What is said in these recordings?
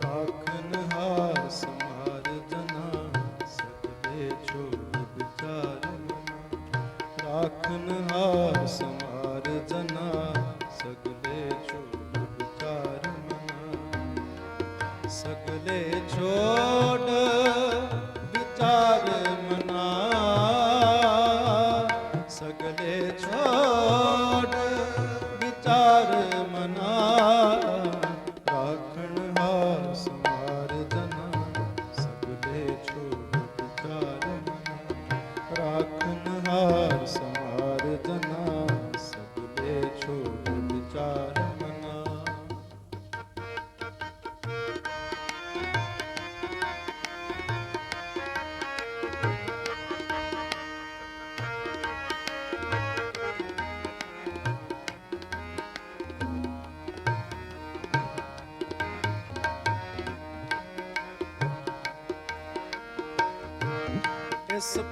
ਰਾਖ।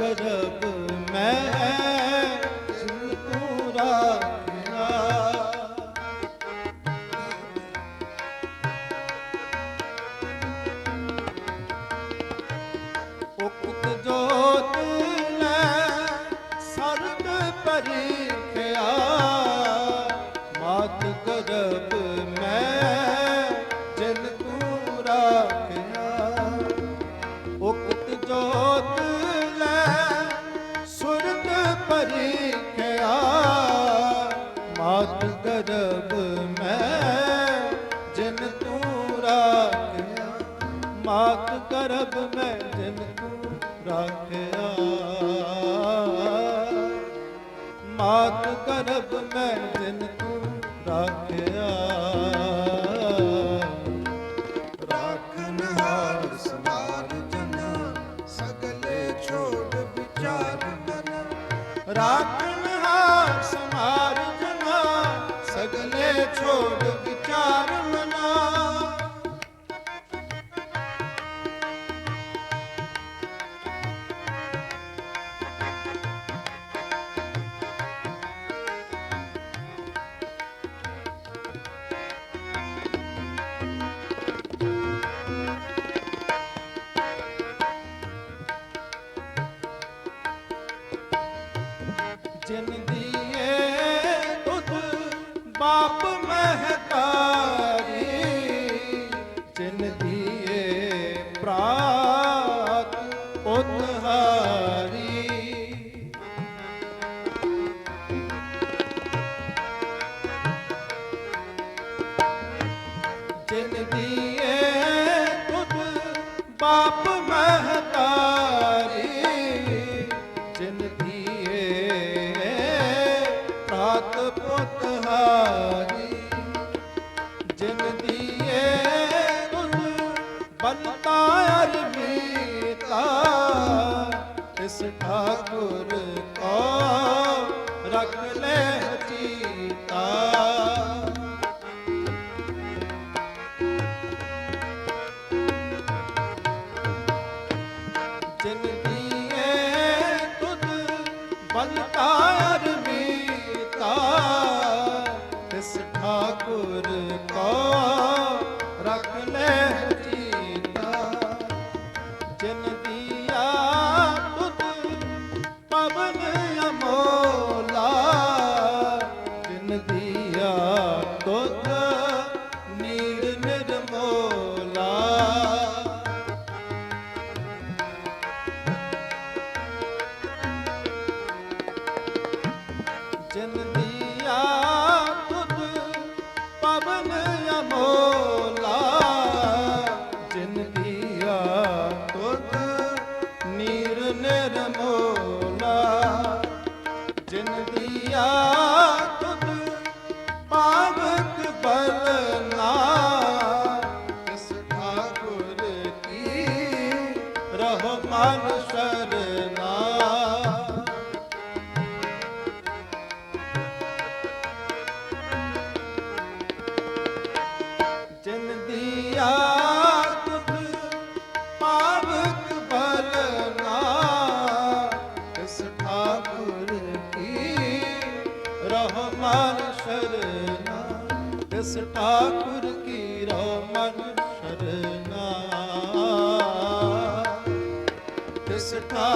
कर ਮੈਂ ਤੂੰ ਰਾਖਿਆ। ਰਾਖਨ ਸਮਾਰ ਜਨਾ, ਸਗਲੇ ਛੋੜ ਵਿਚਾਰ ਮਨ। ਰਾਖਨ ਹਾਰ ਸਮਾਰ ਜਨਾ, ਸਗਲੇ ਛੋੜ ਮਹਿਤਾ ਅਰਬੀਤਾ ਇਸ ਠਾਕੁਰ ਕੋ ਰਖ ਲੈ ਸਖਾ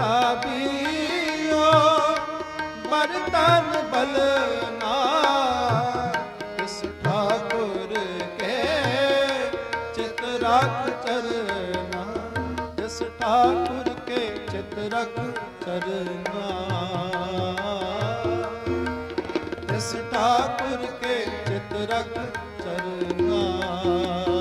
ਅਬੀਓ ਬਰਤਨ ਬਲਨਾ ਇਸ ਠਾਕੁਰ ਕੇ ਚਿਤ ਠਾਕੁਰ ਕੇ ਚਿਤ ਠਾਕੁਰ ਕੇ ਚਿਤ ਰਖ ਚਰਨਾ।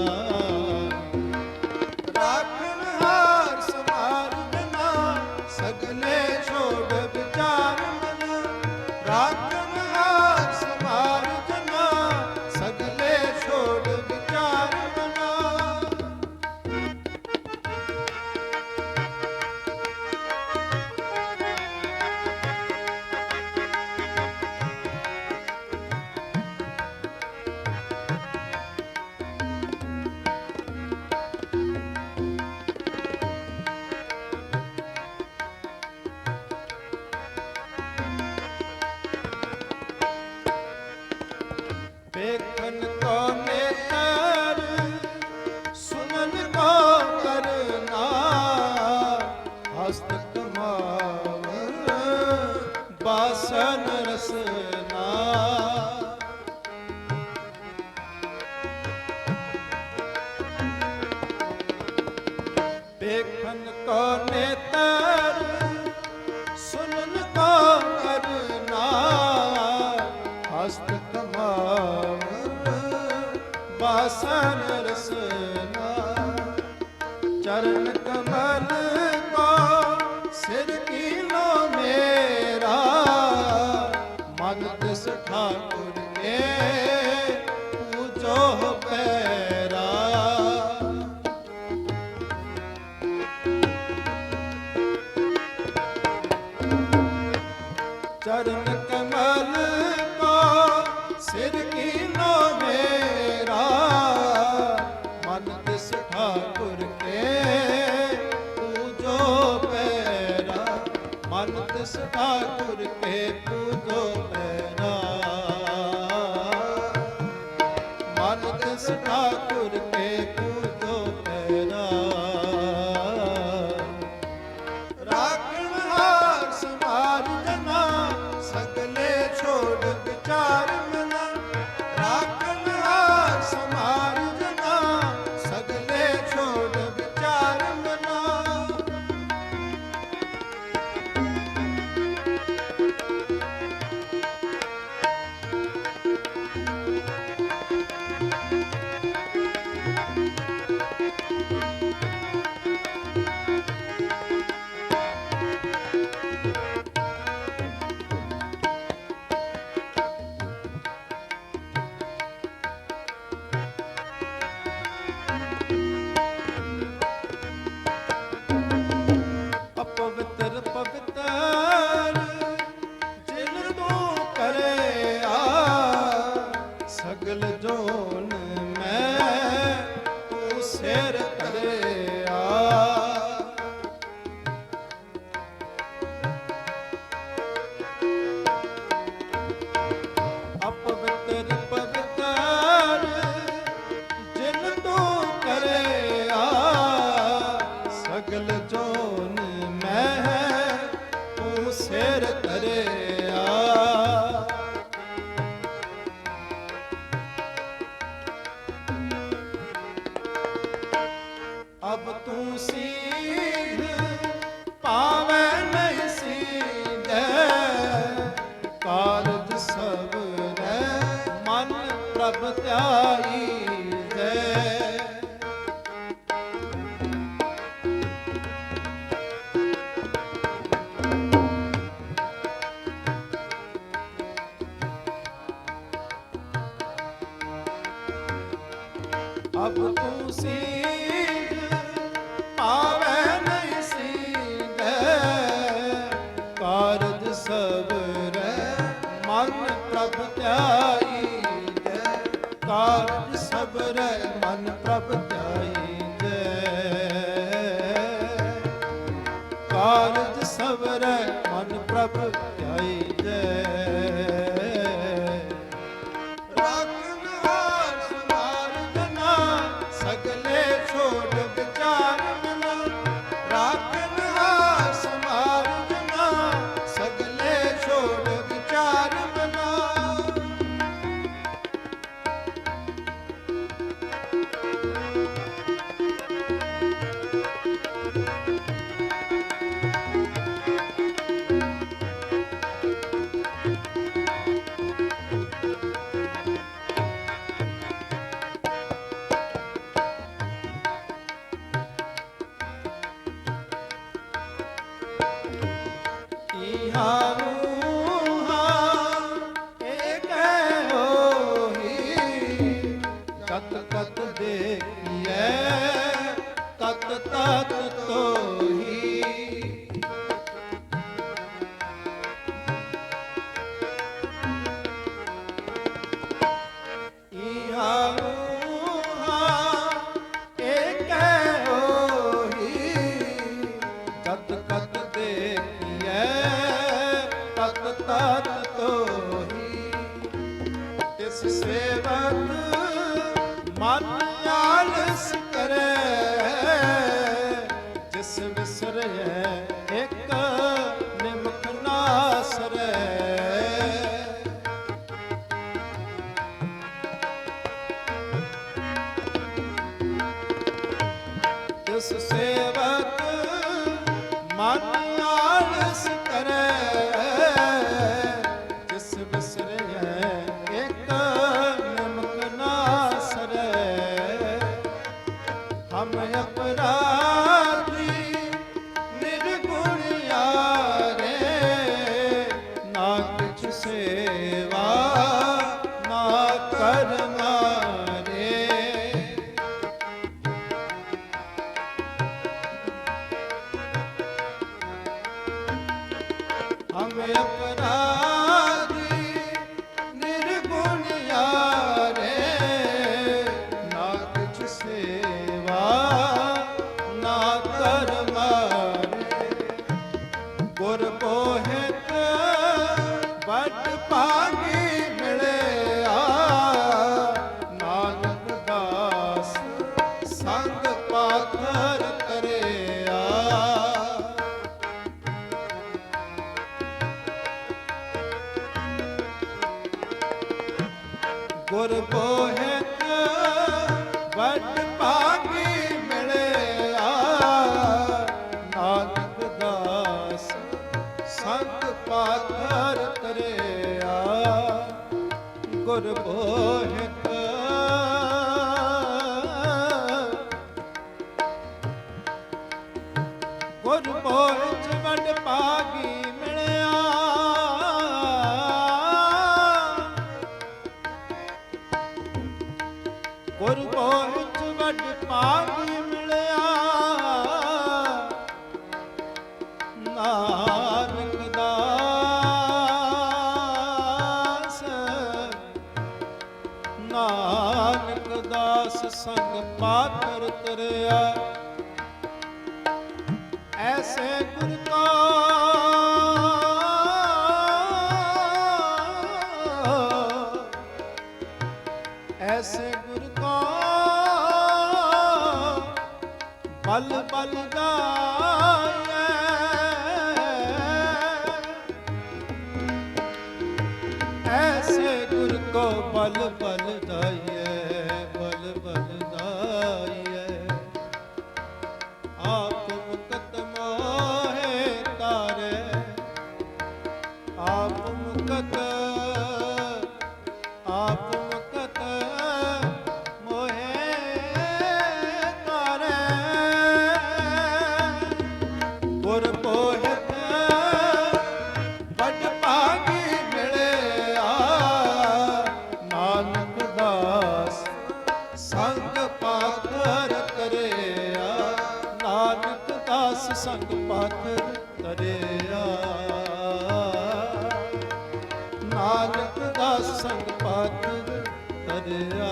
house. The- ਬਿਸ ਠਾਕੁਰ ਏ ਪੂਜੋ ਪੈ ਪ੍ਰਭ ਧਿਆਈ ਸੰਗ ਪਾਤਰ ਤਰਿਆ। ਐਸੇ ਦਾਸ ਸੰਗ ਪਾਤਰ ਤਰਿਆ। ਨਾਨਕ ਦਾਸ ਸੰਗ ਪਾਤਰ ਤਰਿਆ।